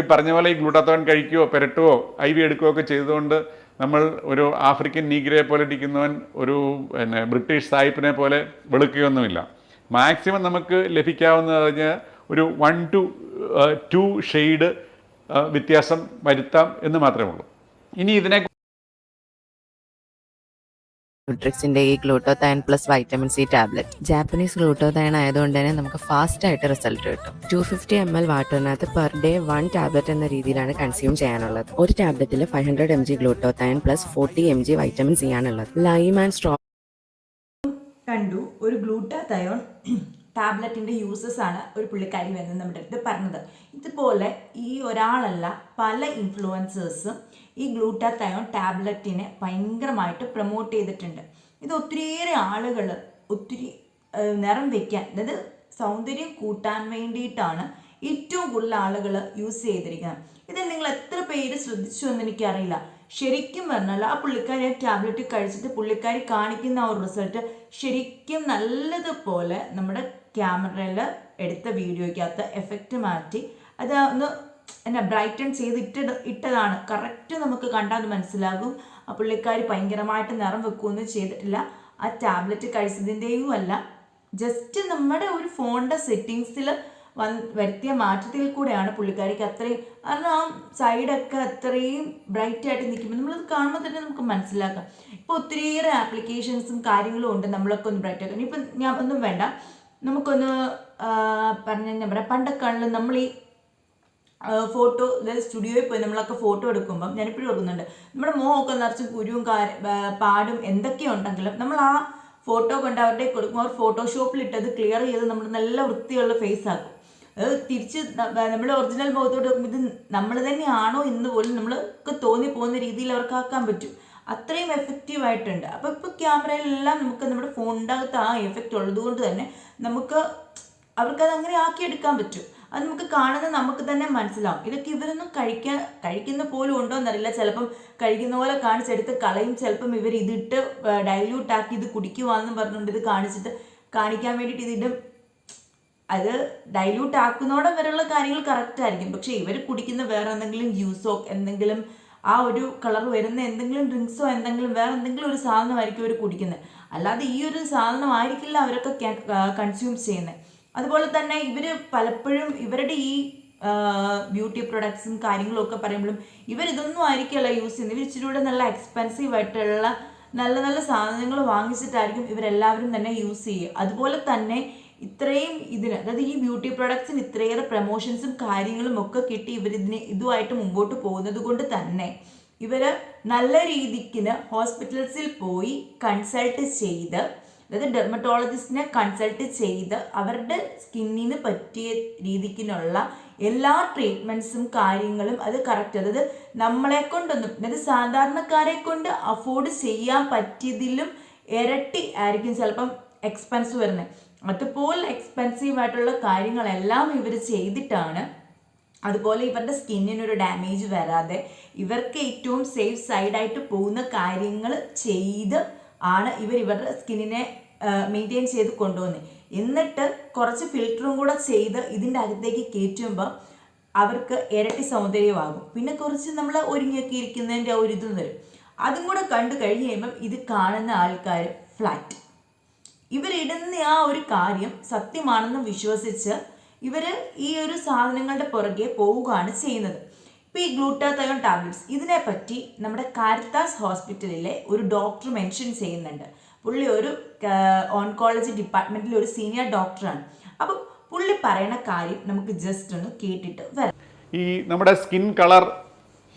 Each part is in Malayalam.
ഈ പറഞ്ഞ പോലെ ഈ ഗ്ലൂട്ടാത്തോൺ കഴിക്കുകയോ പെരട്ടുകയോ ഐ വി എടുക്കുകയോ ഒക്കെ ചെയ്തുകൊണ്ട് നമ്മൾ ഒരു ആഫ്രിക്കൻ നീഗ്രയെ പോലെ ഇരിക്കുന്നവൻ ഒരു പിന്നെ ബ്രിട്ടീഷ് സായിപ്പിനെ പോലെ വെളുക്കുകയൊന്നുമില്ല. മാക്സിമം നമുക്ക് ലഭിക്കാവുന്ന പറഞ്ഞാൽ ഒരു വൺ ടു ടു ഷെയ്ഡ് വ്യത്യാസം വരുത്താം എന്ന് മാത്രമേ ഉള്ളൂ. ഇനി ഇതിനെ ന്യൂട്രിക്സിന്റെ ഈ glutathione plus vitamin C tablet Japanese glutathione ആയതുകൊണ്ട് തന്നെ നമുക്ക് ഫാസ്റ്റ് ആയിട്ട് റിസൾട്ട് കിട്ടും. ടു ഫിഫ്റ്റി എം എൽ വാട്ടറിനകത്ത് പെർ ഡേ വൺ ടാബ്ലറ്റ് എന്ന രീതിയിലാണ് കൺസ്യൂം ചെയ്യാനുള്ളത്. ഒരു ടാബ്ലറ്റിൽ five hundred M G glutathione plus forty M G vitamin C ആണുള്ളത്. ലൈം ആൻഡ് സ്ട്രോ കണ്ടു. ഒരു ഗ്ലൂട്ടാതയോൺ ടാബ്ലറ്റിന്റെ യൂസസ് ആണ് ഒരു പുള്ളിക്കാരി വന്ന് നമ്മുടെ അടുത്ത് പറഞ്ഞത്. ഇതുപോലെ ഈ ഒരാളല്ല പല ഇൻഫ്ലുവൻസേഴ്സും ഈ ഗ്ലൂട്ടാത്തയോൺ ടാബ്ലറ്റിനെ ഭയങ്കരമായിട്ട് പ്രൊമോട്ട് ചെയ്തിട്ടുണ്ട്. ഇത് ഒത്തിരിയേറെ ആളുകൾ ഒത്തിരി നിറം വയ്ക്കാൻ അതായത് സൗന്ദര്യം കൂട്ടാൻ വേണ്ടിയിട്ടാണ് ഏറ്റവും കൂടുതൽ ആളുകൾ യൂസ് ചെയ്തിരിക്കുന്നത്. ഇത് നിങ്ങൾ എത്ര പേര് ശ്രദ്ധിച്ചു എന്ന് എനിക്കറിയില്ല. ശരിക്കും പറഞ്ഞാൽ ആ പുള്ളിക്കാരി ആ ടാബ്ലറ്റ് കഴിച്ചിട്ട് പുള്ളിക്കാരി കാണിക്കുന്ന ആ ഒരു റിസൾട്ട് ശരിക്കും നല്ലതുപോലെ നമ്മുടെ ക്യാമറയിൽ എടുത്ത വീഡിയോയ്ക്കകത്ത് എഫക്റ്റ് മാറ്റി അത് ഒന്ന് എന്നാ ബ്രൈറ്റൺ ചെയ്ത് ഇട്ടത് ഇട്ടതാണ്. കറക്റ്റ് നമുക്ക് കണ്ടാൽ അത് മനസ്സിലാകും. ആ പുള്ളിക്കാരി ഭയങ്കരമായിട്ട് നിറം വെക്കുകയൊന്നും ചെയ്തിട്ടില്ല. ആ ടാബ്ലറ്റ് കഴിച്ചതിന്റെയും അല്ല. ജസ്റ്റ് നമ്മുടെ ഒരു ഫോണിന്റെ സെറ്റിങ്സിൽ വന്ന് വരുത്തിയ മാറ്റത്തിൽ കൂടെയാണ് പുള്ളിക്കാരിക്ക് അത്രയും കാരണം ആ സൈഡൊക്കെ അത്രയും ബ്രൈറ്റ് ആയിട്ട് നിൽക്കുമ്പോൾ നമ്മളത് കാണുമ്പോൾ തന്നെ നമുക്ക് മനസ്സിലാക്കാം. ഇപ്പോൾ ഒത്തിരിയേറെ ആപ്ലിക്കേഷൻസും കാര്യങ്ങളും ഉണ്ട്. നമ്മളൊക്കെ ഒന്ന് ബ്രൈറ്റ് ആക്കാൻ. ഇപ്പം ഞാൻ ഒന്നും വേണ്ട. നമുക്കൊന്ന് പറഞ്ഞ പറയാം? പണ്ടൊക്കെ നമ്മൾ ഈ ഫോട്ടോ അതായത് സ്റ്റുഡിയോയിൽ പോയി നമ്മളൊക്കെ ഫോട്ടോ എടുക്കുമ്പം ഞാനിപ്പോഴും ഓർക്കുന്നുണ്ട്. നമ്മുടെ മുഖമൊക്കെ നിറച്ച് കുരുവും കാര് പാടും എന്തൊക്കെയുണ്ടെങ്കിലും നമ്മൾ ആ ഫോട്ടോ കൊണ്ട് അവരുടെ കൊടുക്കുമ്പോൾ അവർ ഫോട്ടോഷോപ്പിൽ ഇട്ടത് ക്ലിയർ ചെയ്ത് നമ്മൾ നല്ല വൃത്തിയുള്ള ഫേസ് ആക്കും. അത് തിരിച്ച് നമ്മൾ ഒറിജിനൽ മുഖത്തോട് ഇത് നമ്മൾ തന്നെയാണോ എന്ന് പോലും നമ്മൾക്ക് തോന്നി പോകുന്ന രീതിയിൽ അവർക്ക് ആക്കാൻ പറ്റും. അത്രയും എഫക്റ്റീവ് ആയിട്ടുണ്ട്. അപ്പോൾ ഇപ്പോൾ ക്യാമറയിലെല്ലാം നമുക്ക് നമ്മുടെ ഫോണിന്റെ അകത്ത് ആ എഫക്റ്റ് ഉള്ളതുകൊണ്ട് തന്നെ നമുക്ക് അവർക്കത് അങ്ങനെ ആക്കിയെടുക്കാൻ പറ്റും. അത് നമുക്ക് കാണുന്ന നമുക്ക് തന്നെ മനസ്സിലാവും. ഇതൊക്കെ ഇവരൊന്നും കഴിക്കാൻ കഴിക്കുന്ന പോലും ഉണ്ടോ എന്നറിയില്ല. ചിലപ്പം കഴിക്കുന്ന പോലെ കാണിച്ചെടുത്ത് കളയും. ചിലപ്പം ഇവർ ഇതിട്ട് ഡൈല്യൂട്ട് ആക്കി ഇത് കുടിക്കുവാന്ന് പറഞ്ഞുകൊണ്ട് ഇത് കാണിച്ചിട്ട് കാണിക്കാൻ വേണ്ടിയിട്ട് ഇതിടും അത് ഡൈല്യൂട്ട് ആക്കുന്നതോടെ വരെയുള്ള കാര്യങ്ങൾ കറക്റ്റ് ആയിരിക്കും. പക്ഷേ ഇവർ കുടിക്കുന്ന വേറെ എന്തെങ്കിലും ജ്യൂസോ എന്തെങ്കിലും ആ ഒരു കളർ വരുന്ന എന്തെങ്കിലും ഡ്രിങ്ക്സോ എന്തെങ്കിലും വേറെ എന്തെങ്കിലും ഒരു സാധനമായിരിക്കും അവർ കുടിക്കുന്നത്. അല്ലാതെ ഈ ഒരു സാധനമായിരിക്കില്ല അവരൊക്കെ കൺസ്യൂം ചെയ്യുന്നത്. അതുപോലെ തന്നെ ഇവർ പലപ്പോഴും ഇവരുടെ ഈ ബ്യൂട്ടി പ്രൊഡക്ട്സും കാര്യങ്ങളും ഒക്കെ പറയുമ്പോഴും ഇവരിതൊന്നും ആയിരിക്കില്ല യൂസ് ചെയ്യുന്നത്. ഇവർ ഇച്ചിരി കൂടെ നല്ല എക്സ്പെൻസീവ് ആയിട്ടുള്ള നല്ല നല്ല സാധനങ്ങൾ വാങ്ങിച്ചിട്ടായിരിക്കും ഇവരെല്ലാവരും തന്നെ യൂസ് ചെയ്യുക. അതുപോലെ തന്നെ ഇത്രയും ഇതിന് അതായത് ഈ ബ്യൂട്ടി പ്രൊഡക്ട്സിന് ഇത്രയേറെ പ്രൊമോഷൻസും കാര്യങ്ങളും ഒക്കെ കിട്ടി ഇവരിതിന് ഇതുമായിട്ട് മുമ്പോട്ട് പോകുന്നത് കൊണ്ട് തന്നെ ഇവർ നല്ല രീതിക്കിന് ഹോസ്പിറ്റൽസിൽ പോയി കൺസൾട്ട് ചെയ്ത് അതായത് ഡെർമറ്റോളജിസ്റ്റിനെ കൺസൾട്ട് ചെയ്ത് അവരുടെ സ്കിന്നിന് പറ്റിയ രീതിക്കുള്ള എല്ലാ ട്രീറ്റ്മെന്റ്സും കാര്യങ്ങളും അത് കറക്റ്റ് അതായത് നമ്മളെ കൊണ്ടൊന്നും അതായത് സാധാരണക്കാരെ കൊണ്ട് അഫോർഡ് ചെയ്യാൻ പറ്റിയതിലും ഇരട്ടി ആയിരിക്കും ചിലപ്പം എക്സ്പെൻസ് വരുന്നത്. അതുപോലെ എക്സ്പെൻസീവ് ആയിട്ടുള്ള കാര്യങ്ങളെല്ലാം ഇവർ ചെയ്തിട്ടാണ് അതുപോലെ ഇവരുടെ സ്കിന്നിനൊരു ഡാമേജ് വരാതെ ഇവർക്ക് ഏറ്റവും സേഫ് സൈഡായിട്ട് പോകുന്ന കാര്യങ്ങൾ ചെയ്ത് ആണ് ഇവർ ഇവരുടെ സ്കിന്നിനെ മെയിന്റെയിൻ ചെയ്ത് കൊണ്ടുവന്നത് എന്നിട്ട് കുറച്ച് ഫിൽറ്ററും കൂടെ ചെയ്ത് ഇതിന്റെ അകത്തേക്ക് കയറ്റുമ്പോൾ അവർക്ക് ഇരട്ടി സൗന്ദര്യമാകും. പിന്നെ കുറച്ച് നമ്മൾ ഒരുങ്ങിയൊക്കെ ഇരിക്കുന്നതിന്റെ ഒരു ഇതും വരും. അതും കൂടെ കണ്ടു കഴിഞ്ഞ് കഴിയുമ്പം ഇത് കാണുന്ന ആൾക്കാർ ഫ്ലാറ്റ് ഇവരിടുന്ന ആ ഒരു കാര്യം സത്യമാണെന്ന് വിശ്വസിച്ച് ഇവർ ഈ ഒരു സാധനങ്ങളുടെ പുറകെ പോവുകയാണ് ചെയ്യുന്നത്. ഇപ്പോൾ ഈ ഗ്ലൂട്ടാത്തയോൺ ടാബ്ലറ്റ്സ് ഇതിനെപ്പറ്റി നമ്മുടെ കാരിത്താസ് ഹോസ്പിറ്റലിലെ ഒരു ഡോക്ടർ മെൻഷൻ ചെയ്യുന്നുണ്ട്. പുള്ളി ഒരു ഓൺകോളജി ഡിപ്പാർട്ട്മെന്റിലെ ഒരു സീനിയർ ഡോക്ടറാണ് അപ്പം പുള്ളി പറയുന്ന കാര്യം നമുക്ക് ജസ്റ്റ് ഒന്ന് കേട്ടിട്ട് വരാം. ഈ നമ്മുടെ സ്കിൻ കളർ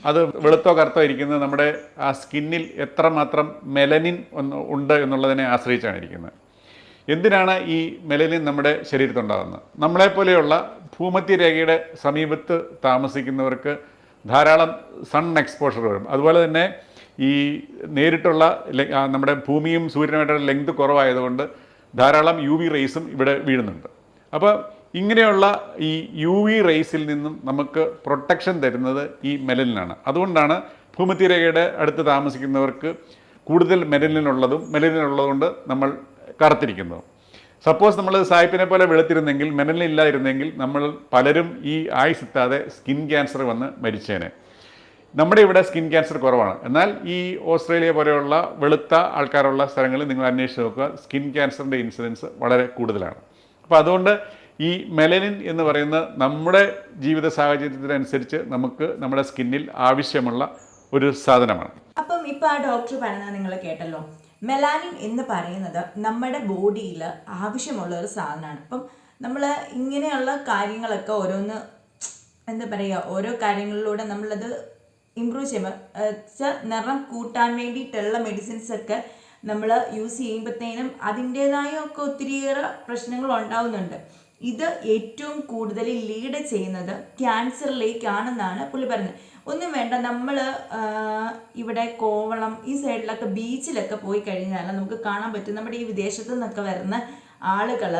അത് വെളുത്തോ കറുത്തോ ഇരിക്കുന്നത് നമ്മുടെ ആ സ്കിന്നിൽ എത്രമാത്രം മെലനിൻ ഉണ്ട് എന്നുള്ളതിനെ ആശ്രയിച്ചാണ് ഇരിക്കുന്നത്. എന്തിനാണ് ഈ മെലനിൻ നമ്മുടെ ശരീരത്തുണ്ടാകുന്നത് നമ്മളെപ്പോലെയുള്ള ഭൂമധ്യരേഖയുടെ സമീപത്ത് താമസിക്കുന്നവർക്ക് ധാരാളം സൺ എക്സ്പോഷർ വരും. അതുപോലെ തന്നെ ഈ നേരിട്ടുള്ള നമ്മുടെ ഭൂമിയും സൂര്യനുമായിട്ടുള്ള ലെങ്ത് കുറവായതുകൊണ്ട് ധാരാളം യു വി റേസും ഇവിടെ വീഴുന്നുണ്ട്. അപ്പോൾ ഇങ്ങനെയുള്ള ഈ യു വി റേസിൽ നിന്നും നമുക്ക് പ്രൊട്ടക്ഷൻ തരുന്നത് ഈ മെലനിനാണ് അതുകൊണ്ടാണ് ഭൂമധ്യരേഖയുടെ അടുത്ത് താമസിക്കുന്നവർക്ക് കൂടുതൽ മെലനിനുള്ളതും മെലനിനുള്ളതുകൊണ്ട് നമ്മൾ കറുത്തിരിക്കുന്നതും സപ്പോസ് നമ്മൾ സായിപ്പിനെ പോലെ വെളുത്തിരുന്നെങ്കിൽ മെനലില്ലായിരുന്നെങ്കിൽ നമ്മൾ പലരും ഈ ആയുസ് എത്താതെ സ്കിൻ ക്യാൻസർ വന്ന് മരിച്ചേനെ. നമ്മുടെ ഇവിടെ സ്കിൻ ക്യാൻസർ കുറവാണ്. എന്നാൽ ഈ ഓസ്ട്രേലിയ പോലെയുള്ള വെളുത്ത ആൾക്കാരുള്ള സ്ഥലങ്ങളിൽ നിങ്ങൾ അന്വേഷിച്ച് നോക്കുക സ്കിൻ ക്യാൻസറിന്റെ ഇൻസിഡൻസ് വളരെ കൂടുതലാണ്. അപ്പോൾ അതുകൊണ്ട് ഈ മെലനിൻ എന്ന് പറയുന്ന നമ്മുടെ ജീവിത സാഹചര്യത്തിനനുസരിച്ച് നമുക്ക് നമ്മുടെ സ്കിന്നിൽ ആവശ്യമുള്ള ഒരു സാധനമാണ്. അപ്പം ഇപ്പം ആ ഡോക്ടർ പറയുന്നത് നിങ്ങൾ കേട്ടല്ലോ. മെലാനിൻ എന്ന് പറയുന്നത് നമ്മുടെ ബോഡിയിൽ ആവശ്യമുള്ള ഒരു സാധനമാണ്. അപ്പം നമ്മൾ ഇങ്ങനെയുള്ള കാര്യങ്ങളൊക്കെ ഓരോന്ന് എന്താ പറയുക ഓരോ കാര്യങ്ങളിലൂടെ നമ്മളത് ഇമ്പ്രൂവ് ചെയ്യുമ്പോൾ നിറം കൂട്ടാൻ വേണ്ടിയിട്ടുള്ള മെഡിസിൻസ് ഒക്കെ നമ്മൾ യൂസ് ചെയ്യുമ്പോഴത്തേനും അതിന്റെതായ ഒക്കെ ഒത്തിരിയേറെ പ്രശ്നങ്ങൾ ഉണ്ടാവുന്നുണ്ട്. ഇത് ഏറ്റവും കൂടുതൽ ലീഡ് ചെയ്യുന്നത് ക്യാൻസറിലേക്കാണെന്നാണ് പുള്ളി പറയുന്നത് ഒന്നും വേണ്ട. നമ്മൾ ഇവിടെ കോവളം ഈ സൈഡിലൊക്കെ ബീച്ചിലൊക്കെ പോയി കഴിഞ്ഞാൽ നമുക്ക് കാണാൻ പറ്റും. നമ്മുടെ ഈ വിദേശത്തു നിന്നൊക്കെ വരുന്ന ആളുകൾ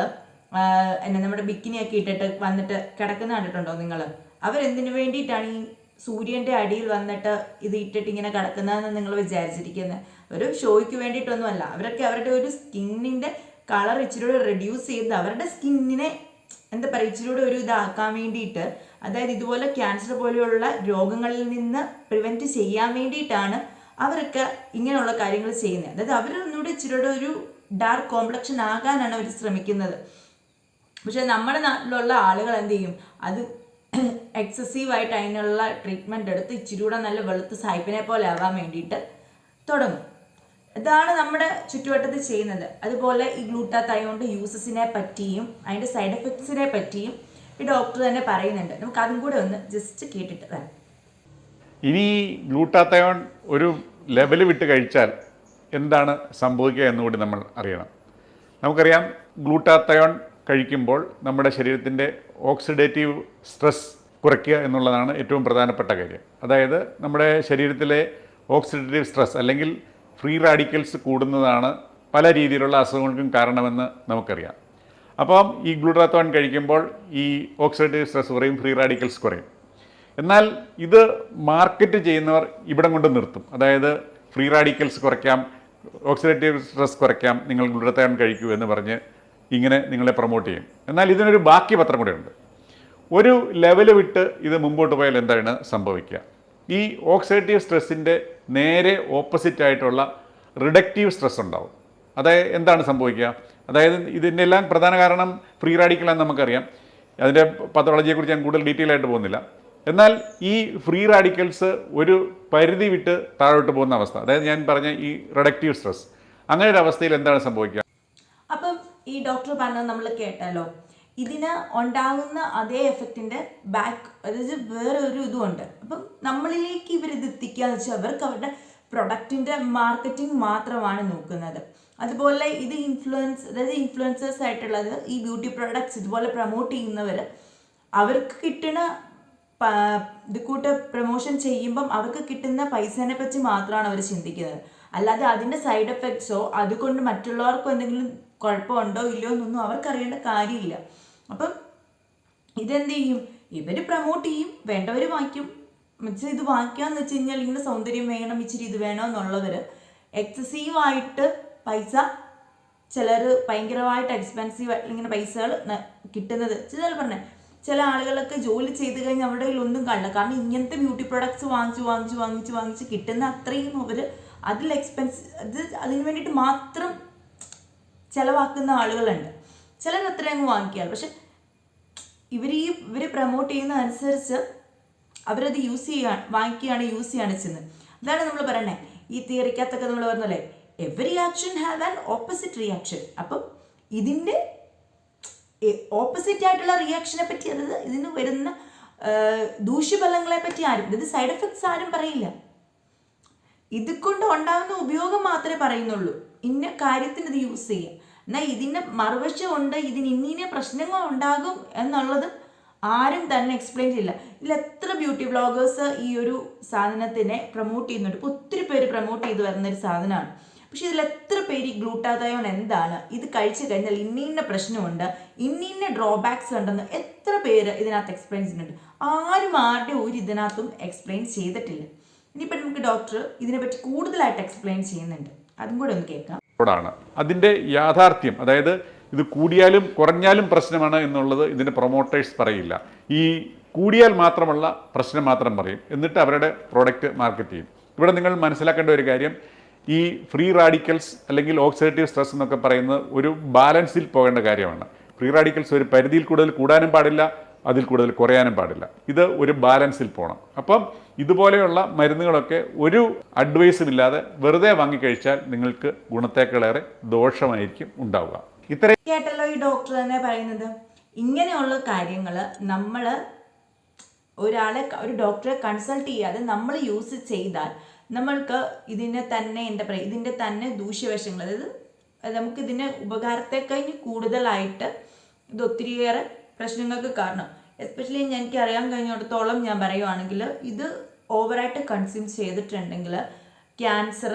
എന്നെ നമ്മുടെ ബിക്കിനിയൊക്കെ ഇട്ടിട്ട് വന്നിട്ട് കിടക്കുന്ന കണ്ടിട്ടുണ്ടോ നിങ്ങൾ അവരെന്തിനു വേണ്ടിയിട്ടാണ് ഈ സൂര്യന്റെ അടിയിൽ വന്നിട്ട് ഇത് ഇട്ടിട്ട് ഇങ്ങനെ കിടക്കുന്നതെന്ന് നിങ്ങൾ വിചാരിച്ചിരിക്കുന്നത് ഒരു ഷോയ്ക്ക് വേണ്ടിയിട്ടൊന്നുമല്ല. അവരൊക്കെ അവരുടെ ഒരു സ്കിന്നിന്റെ കളർ ഇച്ചിരി റെഡ്യൂസ് ചെയ്ത് അവരുടെ സ്കിന്നിനെ എന്താ പറയുക ഇച്ചിരി ഒരു ഇതാക്കാൻ വേണ്ടിയിട്ട് അതായത് ഇതുപോലെ ക്യാൻസർ പോലെയുള്ള രോഗങ്ങളിൽ നിന്ന് പ്രിവെന്റ് ചെയ്യാൻ വേണ്ടിയിട്ടാണ് അവരൊക്കെ ഇങ്ങനെയുള്ള കാര്യങ്ങൾ ചെയ്യുന്നത്. അതായത് അവരൊന്നുകൂടി ഇച്ചിരി കൂടെ ഒരു ഡാർക്ക് കോംപ്ലക്ഷൻ ആകാനാണ് അവർ ശ്രമിക്കുന്നത്. പക്ഷെ നമ്മുടെ നാട്ടിലുള്ള ആളുകൾ എന്ത് ചെയ്യും? അത് എക്സസീവായിട്ട് അതിനുള്ള ട്രീറ്റ്മെന്റ് എടുത്ത് ഇച്ചിരി കൂടെ നല്ല വെളുത്ത് സായിപ്പിനെ പോലെ ആവാൻ വേണ്ടിയിട്ട് തുടങ്ങും. ഇതാണ് നമ്മുടെ ചുറ്റുവട്ടത്ത് ചെയ്യുന്നത്. അതുപോലെ ഈ ഗ്ലൂട്ടാത്തായോണ്ട് യൂസസിനെ പറ്റിയും അതിന്റെ സൈഡ് എഫക്ട്സിനെ പറ്റിയും ഈ ഡോക്ടർ തന്നെ പറയുന്നുണ്ട്. നമുക്ക് അതും കൂടെ ഒന്ന് ജസ്റ്റ് കേട്ടിട്ട് വരാം. ഇനി ഗ്ലൂട്ടാത്തയോൺ ഒരു ലെവൽ വിട്ട് കഴിച്ചാൽ എന്താണ് സംഭവിക്കുക എന്നുകൂടി നമ്മൾ അറിയണം. നമുക്കറിയാം ഗ്ലൂട്ടാത്തയോൺ കഴിക്കുമ്പോൾ നമ്മുടെ ശരീരത്തിന്റെ ഓക്സിഡേറ്റീവ് സ്ട്രെസ് കുറയ്ക്കുക എന്നുള്ളതാണ് ഏറ്റവും പ്രധാനപ്പെട്ട കാര്യം. അതായത് നമ്മുടെ ശരീരത്തിലെ ഓക്സിഡേറ്റീവ് സ്ട്രെസ് അല്ലെങ്കിൽ ഫ്രീ റാഡിക്കൽസ് കൂടുന്നതാണ് പല രീതിയിലുള്ള അസുഖങ്ങൾക്കും കാരണമെന്ന് നമുക്കറിയാം. അപ്പം ഈ ഗ്ലൂട്ടാത്തോൺ കഴിക്കുമ്പോൾ ഈ ഓക്സിഡേറ്റീവ് സ്ട്രെസ് കുറയും ഫ്രീ റാഡിക്കൽസ് കുറയും. എന്നാൽ ഇത് മാർക്കറ്റ് ചെയ്യുന്നവർ ഇവിടം കൊണ്ട് നിർത്തും. അതായത് ഫ്രീ റാഡിക്കൽസ് കുറയ്ക്കാം ഓക്സിഡേറ്റീവ് സ്ട്രെസ് കുറയ്ക്കാം നിങ്ങൾ ഗ്ലൂട്ടാത്തോൺ കഴിക്കൂ എന്ന് പറഞ്ഞ് ഇങ്ങനെ നിങ്ങളെ പ്രൊമോട്ട് ചെയ്യും. എന്നാൽ ഇതിനൊരു ബാക്കി പത്രം കൂടെ ഉണ്ട് ഒരു ലെവൽ വിട്ട് ഇത് മുമ്പോട്ട് പോയാൽ എന്താണ് സംഭവിക്കുക? ഈ ഓക്സിഡേറ്റീവ് സ്ട്രെസ്സിന്റെ നേരെ ഓപ്പോസിറ്റ് ആയിട്ടുള്ള റിഡക്റ്റീവ് സ്ട്രെസ് ഉണ്ടാവും. അതായത് എന്താണ് സംഭവിക്കുക? അതായത് ഇതിന്റെ എല്ലാം പ്രധാന കാരണം ഫ്രീ റാഡിക്കലാണെന്ന് നമുക്കറിയാം. അതിന്റെ പത്തോളജിയെക്കുറിച്ച് ഞാൻ കൂടുതൽ ഡീറ്റെയിൽ ആയിട്ട് പോകുന്നില്ല. എന്നാൽ ഈ ഫ്രീ റാഡിക്കൽസ് ഒരു പരിധി വിട്ട് താഴോട്ട് പോകുന്ന അവസ്ഥ. അതായത് ഞാൻ പറഞ്ഞ ഈ റിഡക്റ്റീവ് സ്ട്രെസ് അങ്ങനെ ഒരു അവസ്ഥയിൽ എന്താണ് സംഭവിക്കുക? അപ്പം ഈ ഡോക്ടർ പറഞ്ഞത് നമ്മൾ കേട്ടല്ലോ. ഇതിന് ഉണ്ടാകുന്ന അതേ എഫക്റ്റിന്റെ ബാക്ക് അതായത് വേറെ ഒരു ഇതുമുണ്ട് അപ്പം നമ്മളിലേക്ക് ഇവർ ഇത് എത്തിക്കാന്ന് വെച്ചാൽ അവർക്ക് അവരുടെ പ്രൊഡക്റ്റിന്റെ മാർക്കറ്റിംഗ് മാത്രമാണ് നോക്കുന്നത്. അതുപോലെ ഇത് ഇൻഫ്ലുവൻസ് അതായത് ഇൻഫ്ലുവൻസേഴ്സ് ആയിട്ടുള്ളത് ഈ ബ്യൂട്ടി പ്രൊഡക്ട്സ് ഇതുപോലെ പ്രൊമോട്ട് ചെയ്യുന്നവർ അവർക്ക് കിട്ടുന്ന ഇത് കൂട്ട് പ്രൊമോഷൻ ചെയ്യുമ്പം അവർക്ക് കിട്ടുന്ന പൈസേനെ പറ്റി മാത്രമാണ് അവർ ചിന്തിക്കുന്നത്. അല്ലാതെ അതിന്റെ സൈഡ് എഫക്ട്സോ അതുകൊണ്ട് മറ്റുള്ളവർക്കോ എന്തെങ്കിലും കുഴപ്പമുണ്ടോ ഇല്ലയോ എന്നൊന്നും അവർക്കറിയേണ്ട കാര്യമില്ല. അപ്പം ഇതെന്ത് ചെയ്യും? ഇവർ പ്രൊമോട്ട് ചെയ്യും വേണ്ടവർ വാങ്ങിക്കും. എന്നുവെച്ചാൽ ഇത് വാങ്ങിക്കാന്ന് വെച്ച് കഴിഞ്ഞാൽ ഇങ്ങനെ സൗന്ദര്യം വേണം ഇച്ചിരി ഇത് വേണം എന്നുള്ളവർ എക്സസീവായിട്ട് പൈസ ചിലർ ഭയങ്കരമായിട്ട് എക്സ്പെൻസീവ് ഇങ്ങനെ പൈസകൾ കിട്ടുന്നത്. ചില പറഞ്ഞേ. ചില ആളുകളൊക്കെ ജോലി ചെയ്ത് കഴിഞ്ഞാൽ അവരുടെ കയ്യിൽ ഒന്നും കാണില്ല. കാരണം ഇങ്ങനത്തെ ബ്യൂട്ടി പ്രൊഡക്ട്സ് വാങ്ങിച്ച് വാങ്ങിച്ച് വാങ്ങിച്ച് വാങ്ങിച്ച് കിട്ടുന്ന അത്രയും അവർ അതിൽ എക്സ്പെൻസ് അത് അതിന് വേണ്ടിയിട്ട് മാത്രം ചിലവാക്കുന്ന ആളുകളുണ്ട്. ചിലർ അത്രയും അങ്ങ് വാങ്ങിക്കാറ്. പക്ഷെ ഇവർ ഈ ഇവർ പ്രൊമോട്ട് ചെയ്യുന്ന അനുസരിച്ച് അവരത് യൂസ് ചെയ്യാൻ വാങ്ങിക്കുകയാണ് യൂസ് ചെയ്യാണ് ചെയ്യുന്നത് അതാണ് നമ്മൾ പറയണേ. ഈ തിയറിക്കകത്തൊക്കെ നമ്മൾ പറഞ്ഞല്ലേ every action have an opposite reaction അപ്പം ഇതിന്റെ ഓപ്പോസിറ്റ് ആയിട്ടുള്ള റിയാക്ഷനെ പറ്റി അതായത് ഇതിന് വരുന്ന ദൂഷ്യഫലങ്ങളെ പറ്റി ആരും ഇത് സൈഡ് എഫക്ട്സ് ആരും പറയില്ല. ഇത് കൊണ്ട് ഉണ്ടാകുന്ന ഉപയോഗം മാത്രമേ പറയുന്നുള്ളൂ. ഇന്ന കാര്യത്തിന് ഇത് യൂസ് ചെയ്യുക എന്നാൽ ഇതിന്റെ മറുവശമുണ്ട് ഇതിന് ഇന്നിനെ പ്രശ്നങ്ങൾ ഉണ്ടാകും എന്നുള്ളത് ആരും തന്നെ എക്സ്പ്ലെയിൻ ചെയ്യില്ല. ഇതിൽ എത്ര ബ്യൂട്ടി ബ്ലോഗേഴ്സ് ഈ ഒരു സാധനത്തിനെ പ്രൊമോട്ട് ചെയ്യുന്നുണ്ട്. ഇപ്പോൾ ഒത്തിരി പേര് പ്രൊമോട്ട് ചെയ്ത് വരുന്ന ഒരു സാധനമാണ്. പക്ഷെ ഇതിൽ എത്ര പേര് ഈ ഗ്ലൂട്ടാതയോൺ എന്താണ്? ഇത് കഴിച്ചു കഴിഞ്ഞാൽ ഇന്നിന്ന പ്രശ്നമുണ്ട്. ഇന്നിന്ന ഡ്രോബാക്സ് ഉണ്ടെന്ന് എത്ര പേര് ഇതിനകത്ത് എക്സ്പ്ലെയിൻ ചെയ്യുന്നുണ്ട്? ആരും ആരുടെ ഒരു ഇതിനകത്തും എക്സ്പ്ലെയിൻ ചെയ്തിട്ടില്ല. ഇനിയിപ്പോൾ നമുക്ക് ഡോക്ടർ ഇതിനെപ്പറ്റി കൂടുതലായിട്ട് എക്സ്പ്ലെയിൻ ചെയ്യുന്നുണ്ട്. അതും കൂടെ ഒന്ന് കേൾക്കാം. അതിന്റെ യാഥാർത്ഥ്യം അതായത് ഇത് കൂടിയാലും കുറഞ്ഞാലും പ്രശ്നമാണ് എന്നുള്ളത് ഇതിന്റെ പ്രൊമോട്ടേഴ്സ് പറയില്ല. ഈ കൂടിയാൽ മാത്രമുള്ള പ്രശ്നം മാത്രം പറയും. എന്നിട്ട് അവരുടെ പ്രോഡക്റ്റ് മാർക്കറ്റ് ചെയ്യും. ഇവിടെ നിങ്ങൾ മനസ്സിലാക്കേണ്ട ഒരു കാര്യം. ഈ ഫ്രീ റാഡിക്കൽസ് അല്ലെങ്കിൽ ഓക്സിഡേറ്റീവ് സ്ട്രെസ് എന്നൊക്കെ പറയുന്നത് ഒരു ബാലൻസിൽ പോകേണ്ട കാര്യമാണ്. ഫ്രീ റാഡിക്കൽസ് ഒരു പരിധിയിൽ കൂടുതൽ കൂടാനും പാടില്ല അതിൽ കൂടുതൽ കുറയാനും പാടില്ല. ഇത് ഒരു ബാലൻസിൽ പോകണം അപ്പം ഇതുപോലെയുള്ള മരുന്നുകളൊക്കെ ഒരു അഡ്വൈസും ഇല്ലാതെ വെറുതെ വാങ്ങിക്കഴിച്ചാൽ നിങ്ങൾക്ക് ഗുണത്തേക്കാളേറെ ദോഷമായിരിക്കും ഉണ്ടാവുക. ഇത്രയും കേട്ടല്ലോ ഈ ഡോക്ടർ തന്നെ പറയുന്നത്. ഇങ്ങനെയുള്ള കാര്യങ്ങൾ നമ്മൾ ഒരാളെ ഒരു ഡോക്ടറെ കൺസൾട്ട് ചെയ്യാതെ നമ്മൾ യൂസ് ചെയ്താൽ നമ്മൾക്ക് ഇതിനെ തന്നെ എന്താ പറയുക ഇതിന്റെ തന്നെ ദൂഷ്യവശങ്ങൾ അതായത് നമുക്ക് ഇതിന്റെ ഉപകാരത്തെ കഴിഞ്ഞ് കൂടുതലായിട്ട് ഇത് ഒത്തിരിയേറെ പ്രശ്നങ്ങൾക്ക് കാരണം. എസ്പെഷ്യലി എനിക്ക് അറിയാൻ കഴിഞ്ഞിടത്തോളം ഞാൻ പറയുവാണെങ്കിൽ ഇത് ഓവറായിട്ട് കൺസ്യൂം ചെയ്തിട്ടുണ്ടെങ്കിൽ ക്യാൻസർ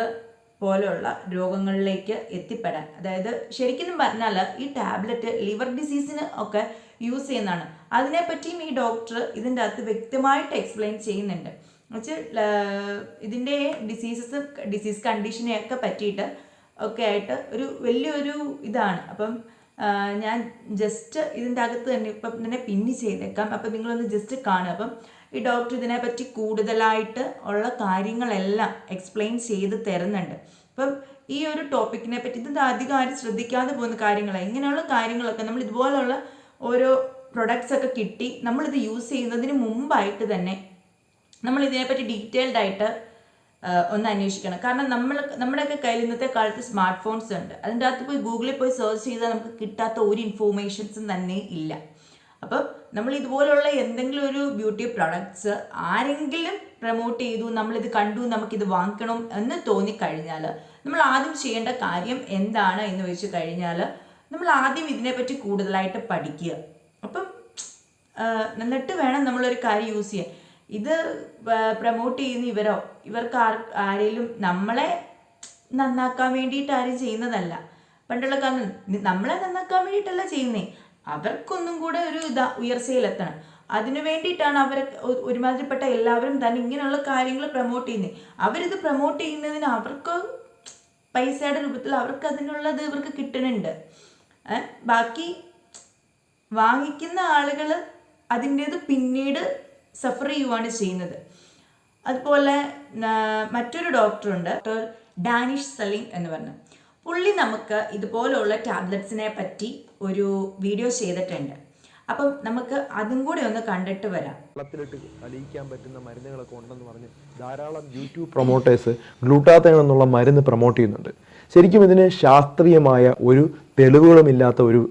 പോലെയുള്ള രോഗങ്ങളിലേക്ക് എത്തിപ്പെടാൻ. അതായത് ശരിക്കും പറഞ്ഞാൽ ഈ ടാബ്ലറ്റ് ലിവർ ഡിസീസിന് ഒക്കെ യൂസ് ചെയ്യുന്നതാണ്. അതിനെപ്പറ്റിയും ഈ ഡോക്ടർ ഇതിന്റെ അകത്ത് വ്യക്തമായിട്ട് എക്സ്പ്ലെയിൻ ചെയ്യുന്നുണ്ട്. എന്നുവെച്ചാൽ ഇതിന്റെ ഡിസീസസ് ഡിസീസ് കണ്ടീഷനെയൊക്കെ പറ്റിയിട്ട് ഒക്കെ ആയിട്ട് ഒരു വലിയൊരു ഇതാണ്. അപ്പം ഞാൻ ജസ്റ്റ് ഇതിന്റെ അകത്ത് തന്നെ ഇപ്പം തന്നെ പിന്നി ചെയ്തേക്കാം. അപ്പം നിങ്ങളൊന്ന് ജസ്റ്റ് കാണുക. അപ്പം ഈ ഡോക്ടർ ഇതിനെപ്പറ്റി കൂടുതലായിട്ട് ഉള്ള കാര്യങ്ങളെല്ലാം എക്സ്പ്ലെയിൻ ചെയ്ത് തരുന്നുണ്ട്. അപ്പം ഈ ഒരു ടോപ്പിക്കിനെ പറ്റി ഇതിന്റെ അധികം ആരും ശ്രദ്ധിക്കാതെ പോകുന്ന കാര്യങ്ങളാണ് ഇങ്ങനെയുള്ള കാര്യങ്ങളൊക്കെ നമ്മൾ ഇതുപോലെയുള്ള ഓരോ പ്രൊഡക്ട്സ് ഒക്കെ കിട്ടി നമ്മളിത് യൂസ് ചെയ്യുന്നതിന് മുമ്പായിട്ട് തന്നെ നമ്മൾ ഇതിനെപ്പറ്റി ഡീറ്റെയിൽഡ് ആയിട്ട് ആ, ഒന്ന് അന്വേഷിക്കണം. കാരണം നമ്മൾ നമ്മുടെയൊക്കെ കയ്യിൽ ഇന്നത്തെ കാലത്ത് സ്മാർട്ട് ഫോൺസ് ഉണ്ട്. അതിന്റെ അകത്ത് പോയി ഗൂഗിളിൽ പോയി സെർച്ച് ചെയ്താൽ നമുക്ക് കിട്ടാത്ത ഒരു ഇൻഫോർമേഷൻസും തന്നെ ഇല്ല. അപ്പം നമ്മൾ ഇതുപോലുള്ള എന്തെങ്കിലും ഒരു ബ്യൂട്ടി പ്രൊഡക്ട്സ് ആരെങ്കിലും പ്രൊമോട്ട് ചെയ്തു നമ്മളിത് കണ്ടു നമുക്കിത് വാങ്ങിക്കണം എന്ന് തോന്നിക്കഴിഞ്ഞാൽ നമ്മൾ ആദ്യം ചെയ്യേണ്ട കാര്യം എന്താണ് എന്ന് വെച്ച് കഴിഞ്ഞാൽ നമ്മൾ ആദ്യം ഇതിനെപ്പറ്റി കൂടുതലായിട്ട് പഠിക്കുക. അപ്പം എന്നിട്ട് വേണം നമ്മളൊരു കാര്യം യൂസ് ചെയ്യാൻ. ഇത് പ്രമോട്ട് ചെയ്യുന്ന ഇവരോ? ഇവർക്ക് ആർ ആരെങ്കിലും നമ്മളെ നന്നാക്കാൻ വേണ്ടിയിട്ട് ആരും ചെയ്യുന്നതല്ല. പണ്ടുള്ള കാലം നമ്മളെ നന്നാക്കാൻ വേണ്ടിയിട്ടല്ല ചെയ്യുന്നേ. അവർക്കൊന്നും കൂടെ ഒരു ഇതാ ഉയർച്ചയിലെത്തണം. അതിനു വേണ്ടിയിട്ടാണ് അവർ ഒരുമാതിരിപ്പെട്ട എല്ലാവരും തന്നെ ഇങ്ങനെയുള്ള കാര്യങ്ങൾ പ്രൊമോട്ട് ചെയ്യുന്നത് അവരിത് പ്രൊമോട്ട് ചെയ്യുന്നതിന് അവർക്ക് പൈസയുടെ രൂപത്തിൽ അവർക്ക് അതിനുള്ളത് ഇവർക്ക് കിട്ടുന്നുണ്ട്. ബാക്കി വാങ്ങിക്കുന്ന ആളുകൾ അതിന്റേത് പിന്നീട് സഫർ ചെയ്യുവാണ് ചെയ്യുന്നത്. അതുപോലെ മറ്റൊരു ഡോക്ടറുണ്ട് ഡോക്ടർ ഡാനിഷ് സലീം എന്ന് പറഞ്ഞു. പുള്ളി നമുക്ക് ഇതുപോലുള്ള ടാബ്ലറ്റ്സിനെ പറ്റി ഒരു വീഡിയോ ചെയ്തിട്ടുണ്ട്. അപ്പം നമുക്ക് അതും കൂടി ഒന്ന് കണ്ടിട്ട് വരാം. വെള്ളത്തിലിട്ട് അലിയിക്കാൻ പറ്റുന്ന മരുന്നുകളൊക്കെ ഉണ്ടെന്ന് പറഞ്ഞ് ധാരാളം യൂട്യൂബ് പ്രൊമോട്ടേഴ്സ് ഗ്ലൂട്ടാത്തേൺ എന്നുള്ള മരുന്ന് പ്രൊമോട്ട് ചെയ്യുന്നുണ്ട്. ശരിക്കും ഇതിന് ശാസ്ത്രീയമായ ഒരു തെളിവുകളുമില്ലാത്ത ഒരു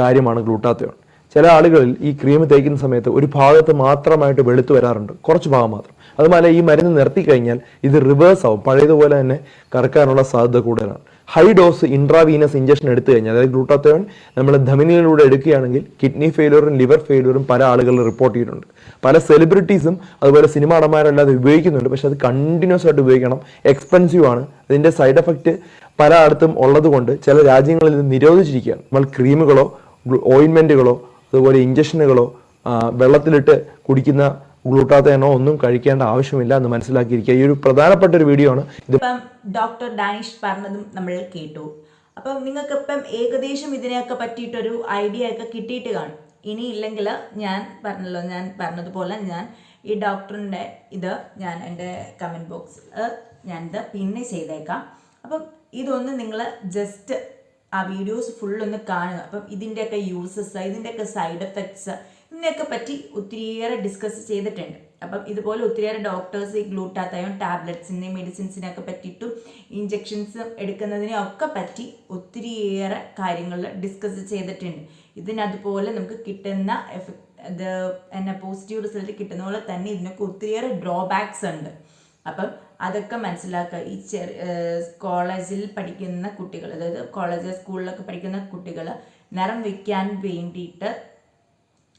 കാര്യമാണ് ഗ്ലൂട്ടാത്തയോൺ ചില ആളുകളിൽ ഈ ക്രീം തേക്കുന്ന സമയത്ത് ഒരു ഭാഗത്ത് മാത്രമായിട്ട് വെളുത്തു വരാറുണ്ട്. കുറച്ച് ഭാഗം മാത്രം. അതുപോലെ ഈ മരുന്ന് നിർത്തി കഴിഞ്ഞാൽ ഇത് റിവേഴ്സ് ആവും. പഴയതുപോലെ തന്നെ കറക്കാനുള്ള സാധ്യത കൂടുതലാണ്. ഹൈ ഡോസ് ഇൻട്രാവീനസ് ഇഞ്ചക്ഷൻ എടുത്തു കഴിഞ്ഞാൽ അതായത് ഗ്ലൂട്ടാത്തോൺ നമ്മൾ ധമനിയിലൂടെ എടുക്കുകയാണെങ്കിൽ കിഡ്നി ഫെയിലിയറും ലിവർ ഫെയിലിയറും പല ആളുകളിൽ റിപ്പോർട്ട് ചെയ്തിട്ടുണ്ട്. പല സെലിബ്രിറ്റീസും അതുപോലെ സിനിമ നടന്മാരല്ലാതെ ഉപയോഗിക്കുന്നുണ്ട്. പക്ഷെ അത് കണ്ടിന്യൂസ് ആയിട്ട് ഉപയോഗിക്കണം. എക്സ്പെൻസീവ് ആണ്. അതിന്റെ സൈഡ് എഫക്റ്റ് പല ഉള്ളതുകൊണ്ട് ഉള്ളത് ചില രാജ്യങ്ങളിൽ ഇത് നിരോധിച്ചിരിക്കുകയാണ്. നമ്മൾ ക്രീമുകളോ ഓയിൻമെന്റുകളോ അതുപോലെ ഇഞ്ചക്ഷനുകളോ വെള്ളത്തിലിട്ട് കുടിക്കുന്ന ഗ്ലൂട്ടാത്തേനോ ഒന്നും കഴിക്കേണ്ട ആവശ്യമില്ല എന്ന് മനസ്സിലാക്കിയിരിക്കുക. ഈ ഒരു പ്രധാനപ്പെട്ട ഒരു വീഡിയോ ആണ്. ഇത് ഡോക്ടർ ഡാനിഷ് പറഞ്ഞതും നമ്മൾ കേട്ടു. അപ്പം നിങ്ങൾക്ക് ഇപ്പം ഏകദേശം ഇതിനെയൊക്കെ പറ്റിയിട്ടൊരു ഐഡിയ ഒക്കെ കിട്ടിയിട്ട് കാണും. ഇനി ഇല്ലെങ്കിൽ ഞാൻ പറഞ്ഞല്ലോ ഞാൻ പറഞ്ഞതുപോലെ ഞാൻ ഈ ഡോക്ടറിന്റെ ഇത് ഞാൻ എന്റെ കമന്റ് ബോക്സിൽ ഞാനിത് പിന്നെ ചെയ്തേക്കാം. അപ്പം ഇതൊന്ന് നിങ്ങൾ ജസ്റ്റ് ആ വീഡിയോസ് ഫുള്ളൊന്ന് കാണുക. അപ്പം ഇതിന്റെയൊക്കെ യൂസസ് ഇതിന്റെയൊക്കെ സൈഡ് എഫക്ട്സ് ഇതിനെയൊക്കെ പറ്റി ഒത്തിരിയേറെ ഡിസ്കസ് ചെയ്തിട്ടുണ്ട്. അപ്പം ഇതുപോലെ ഒത്തിരിയേറെ ഡോക്ടേഴ്സ് ഈ ഗ്ലൂട്ടാത്തയോൺ ടാബ്ലറ്റ്സിനെ മെഡിസിൻസിനെയൊക്കെ പറ്റിയിട്ടും ഇഞ്ചെക്ഷൻസ് എടുക്കുന്നതിനെ ഒക്കെ പറ്റി ഒത്തിരിയേറെ കാര്യങ്ങൾ ഡിസ്കസ് ചെയ്തിട്ടുണ്ട്. ഇതിനതുപോലെ നമുക്ക് കിട്ടുന്ന എഫക്ട് എന്നെ പോസിറ്റീവ് റിസൾട്ട് കിട്ടുന്ന പോലെ തന്നെ ഇതിനൊക്കെ ഒത്തിരിയേറെ ഡ്രോബാക്സ് ഉണ്ട്. അപ്പം അതൊക്കെ മനസ്സിലാക്കുക. ഈ ചെറിയ കോളേജിൽ പഠിക്കുന്ന കുട്ടികൾ അതായത് കോളേജ് സ്കൂളിലൊക്കെ പഠിക്കുന്ന കുട്ടികൾ നിറം വയ്ക്കാൻ വേണ്ടിയിട്ട്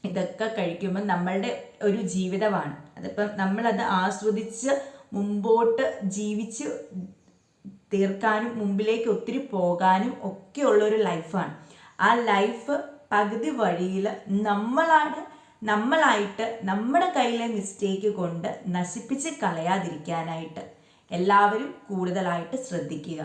ഇതൊക്കെ കഴിക്കുമ്പോൾ നമ്മളുടെ ഒരു ജീവിതമാണ്. അതിപ്പം നമ്മളത് ആസ്വദിച്ച് മുമ്പോട്ട് ജീവിച്ച് തീർക്കാനും മുമ്പിലേക്ക് ഒത്തിരി പോകാനും ഒക്കെ ഉള്ളൊരു ലൈഫാണ്. ആ ലൈഫ് പകുതി വഴിയിൽ നമ്മളാണ് നമ്മളായിട്ട് നമ്മുടെ കയ്യിലെ മിസ്റ്റേക്ക് കൊണ്ട് നശിപ്പിച്ച് കളയാതിരിക്കാനായിട്ട് എല്ലാവരും കൂടുതലായിട്ട് ശ്രദ്ധിക്കുക.